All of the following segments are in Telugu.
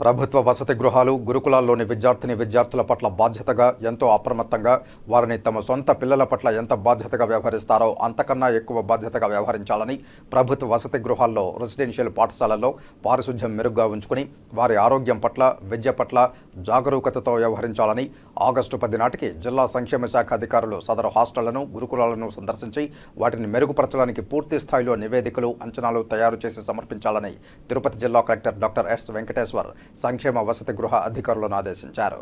ప్రభుత్వ వసతి గృహాలు గురుకులాల్లోని విద్యార్థిని విద్యార్థుల పట్ల బాధ్యతగా ఎంతో అప్రమత్తంగా వారిని తమ సొంత పిల్లల పట్ల ఎంత బాధ్యతగా వ్యవహరిస్తారో అంతకన్నా ఎక్కువ బాధ్యతగా వ్యవహరించాలని ప్రభుత్వ వసతి గృహాల్లో రెసిడెన్షియల్ పాఠశాలల్లో పారిశుధ్యం మెరుగ్గా ఉంచుకుని వారి ఆరోగ్యం పట్ల విద్య పట్ల జాగరూకతతో వ్యవహరించాలని ఆగస్టు పది నాటికి జిల్లా సంక్షేమ శాఖ అధికారులు సదరు హాస్టళ్ళను గురుకులాలను సందర్శించి వాటిని మెరుగుపరచడానికి పూర్తి స్థాయిలో నివేదికలు అంచనాలు తయారు చేసి సమర్పించాలని తిరుపతి జిల్లా కలెక్టర్ డాక్టర్ ఎస్ వెంకటేశ్వర్ సంక్షేమ వసతి గృహ అధికారులను ఆదేశించారు.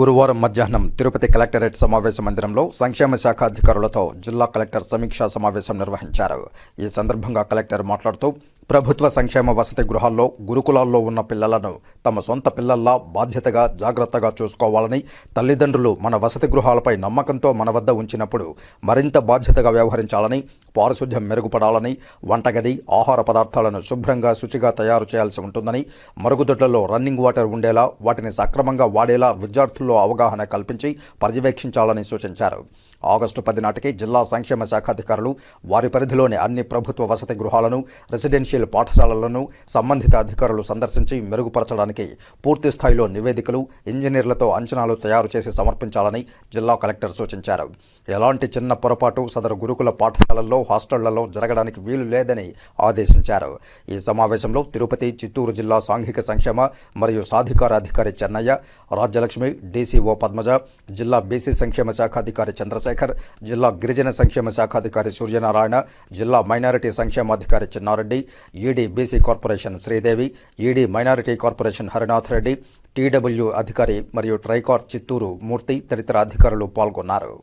గురువారం మధ్యాహ్నం తిరుపతి కలెక్టరేట్ సమావేశ మందిరంలో సంక్షేమ శాఖ అధికారులతో జిల్లా కలెక్టర్ సమీక్షా సమావేశం నిర్వహించారు. ఈ సందర్భంగా కలెక్టర్ మాట్లాడుతూ ప్రభుత్వ సంక్షేమ వసతి గృహాల్లో గురుకులాల్లో ఉన్న పిల్లలను తమ సొంత పిల్లల్లా బాధ్యతగా జాగ్రత్తగా చూసుకోవాలని తల్లిదండ్రులు మన వసతి గృహాలపై నమ్మకంతో మన వద్ద ఉంచినప్పుడు మరింత బాధ్యతగా వ్యవహరించాలని పారిశుధ్యం మెరుగుపడాలని వంటగది ఆహార పదార్థాలను శుభ్రంగా శుచిగా తయారు చేయాల్సి ఉంటుందని మరుగుదొడ్లలో రన్నింగ్ వాటర్ ఉండేలా వాటిని సక్రమంగా వాడేలా విద్యార్థుల్లో అవగాహన కల్పించి పర్యవేక్షించాలని సూచించారు. ఆగస్టు పది నాటికి జిల్లా సంక్షేమ శాఖ అధికారులు వారి పరిధిలోని అన్ని ప్రభుత్వ వసతి గృహాలను రెసిడెన్షియల్ పాఠశాలలను సంబంధిత అధికారులు సందర్శించి మెరుగుపరచడానికి పూర్తి స్థాయిలో నివేదికలు ఇంజనీర్లతో అంచనాలు తయారు చేసి సమర్పించాలని జిల్లా కలెక్టర్ సూచించారు. ఎలాంటి చిన్న పొరపాటు సదరు గురుకుల పాఠశాలల్లో హాస్టళ్ళలో జరగడానికి వీలు లేదని ఆదేశించారు. ఈ సమావేశంలో తిరుపతి చిత్తూరు జిల్లా సాంఘిక సంక్షేమ మరియు సాధికార అధికారి చెన్నయ్య రాజ్యలక్ష్మి డీసీఓ పద్మజ జిల్లా బీసీ సంక్షేమ శాఖ అధికారి చంద్రశేఖర్ జిల్లా గిరిజన సంక్షేమ శాఖ అధికారి సూర్యనారాయణ జిల్లా minority సంక్షేమాధికారి Chinnareddy ED BC corporation Sridevi ED minority corporation Harinath Reddy TW అధికారి మరియు ట్రైకార్ చిత్తూరు మూర్తి తదితర అధికారులు పాల్గొన్నారు.